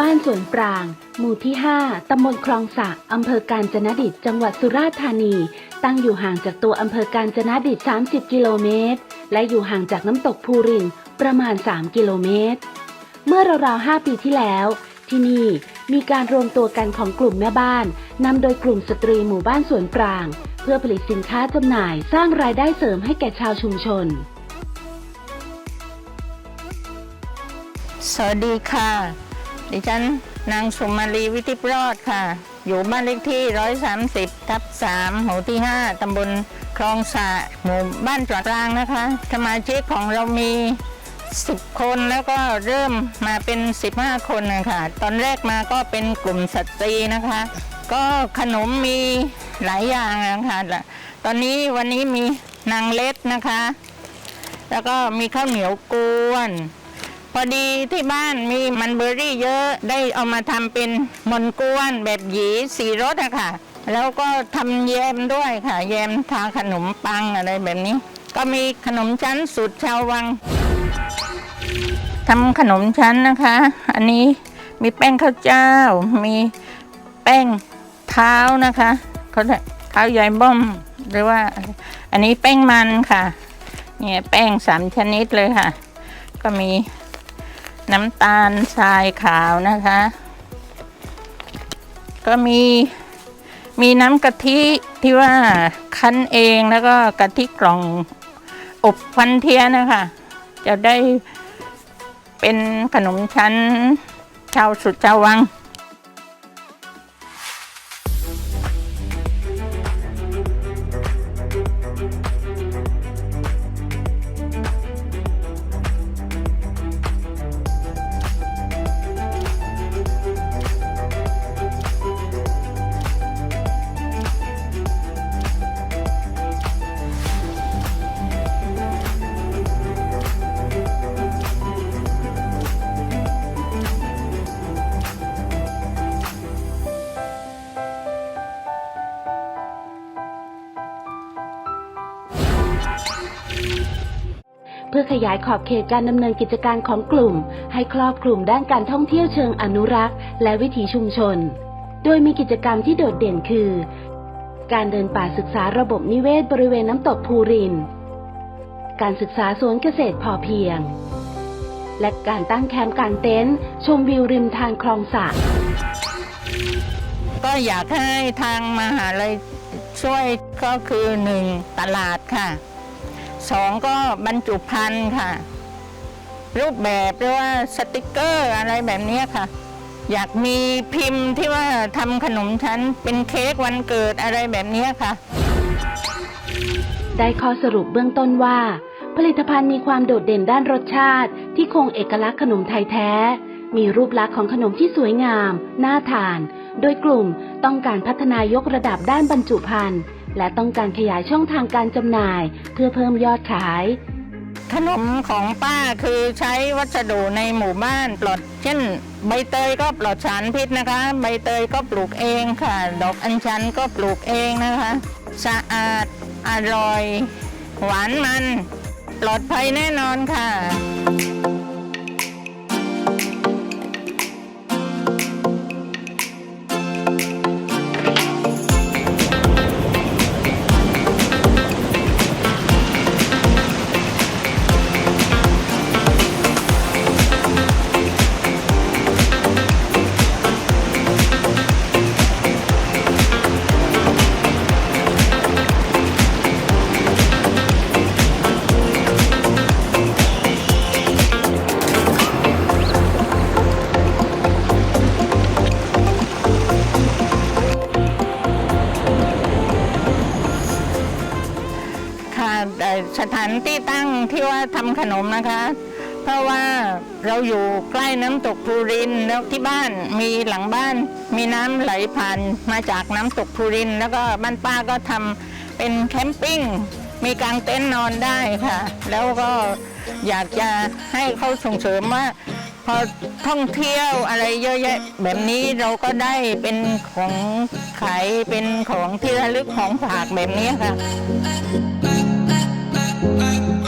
บ้านสวนปราง หมู่ที่ 5 ตำบลคลองสะอำเภอกาญจนดิต จังหวัดสุราษฎร์ธานี ตั้งอยู่ห่างจากตัวอำเภอกาญจนดิต 30 กิโลเมตร และอยู่ห่างจากน้ำตกภูรินประมาณ 3 กิโลเมตร เมื่อราวๆ 5 ปีที่แล้ว ที่นี่มีการรวมตัวกันของกลุ่มแม่บ้านนำโดยกลุ่มสตรีหมู่บ้านสวนปราง เพื่อผลิตสินค้าจำหน่ายสร้างรายได้เสริมให้แก่ชาวชุมชน สวัสดีค่ะ ดิฉันนางสุมาลีวิทิพรอดค่ะ อยู่บ้านเลขที่ 130 ทับ 3 หมู่ที่ 5 ตำบลคลองสะหมู่บ้านจอดรางนะคะ สมาชิกของเรามี 10 คนแล้วก็เริ่มมาเป็น 15 คนนะคะตอนแรกมาก็เป็นกลุ่มสตรีนะคะ ก็ขนมมีหลายอย่างนะคะตอนนี้วันนี้มีนางเล็ดนะคะ แล้วก็มีข้าวเหนียวกวน พอดีที่บ้านมีมันเบอร์รี่เยอะได้เอามาทำเป็นมนกวนแบบหยีสีรสอะค่ะ แล้วก็ทำแยมด้วยค่ะ แยมทาขนมปังอะไรแบบนี้ ก็มีขนมชั้นสูตรชาววังทำขนมชั้นนะคะ อันนี้มีแป้งข้าวเจ้า มีแป้งเท้านะคะเขาเรียกเท้ายายบ้อมหรือว่า อันนี้แป้งมันค่ะ เนี่ยแป้งสามชนิดเลยค่ะ ก็มี น้ำตาลทรายขาวนะคะ ก็มีมีน้ำกะทิที่ว่าคั้นเองแล้วก็กะทิกล่องอบควันเทียนนะคะ จะได้เป็นขนมชั้นชาวสุดชาววัง เพื่อขยายขอบเขตการดำเนินกิจการของกลุ่ม ให้ครอบคลุมด้านการท่องเที่ยวเชิงอนุรักษ์ และวิถีชุมชน โดยมีกิจกรรมที่โดดเด่นคือ การเดินป่าศึกษาระบบนิเวศบริเวณน้ำตกภูริน การศึกษาสวนเกษตรพอเพียง และการตั้งแคมป์กางเต็นท์ชมวิวริมทางคลองสระก็อยากให้ทางมหาลัยช่วยก็คือหนึ่งตลาดค่ะ สองก็บรรจุภัณฑ์ค่ะ รูปแบบหรือว่าสติกเกอร์อะไรแบบนี้ค่ะ อยากมีพิมพ์ที่ว่าทำขนมชั้นเป็นเค้กวันเกิดอะไรแบบนี้ค่ะ ได้ข้อสรุปเบื้องต้นว่า ผลิตภัณฑ์มีความโดดเด่นด้านรสชาติ ที่คงเอกลักษณ์ขนมไทยแท้ มีรูปลักษณ์ของขนมที่สวยงาม น่าทาน โดยกลุ่มต้องการพัฒนายกระดับด้านบรรจุภัณฑ์ และต้องการขยายช่องทางการจำหน่าย เพื่อเพิ่มยอดขาย ขนมของป้าคือใช้วัสดุในหมู่บ้านปลอดเช่น ใบเตยก็ปลอดสารพิษนะคะ ใบเตยก็ปลูกเองค่ะ ดอกอัญชันก็ปลูกเองนะคะ สะอาดอร่อย หวานมัน ปลอดภัยแน่นอนค่ะ สถานที่ตั้งที่ว่าทำขนมนะคะ เพราะว่าเราอยู่ใกล้น้ำตกภูรินแล้วที่บ้านมีหลังบ้าน มีน้ำไหลผ่านมาจากน้ำตกภูริน แล้วก็บ้านป้าก็ทำเป็นแคมปิ้งมีกางเต็นท์นอนได้ค่ะ แล้วก็อยากจะให้เขาส่งเสริมว่าพอท่องเที่ยวอะไรเยอะแยะแบบนี้เราก็ได้เป็นของขายเป็นของที่ระลึกของฝากแบบนี้ค่ะ I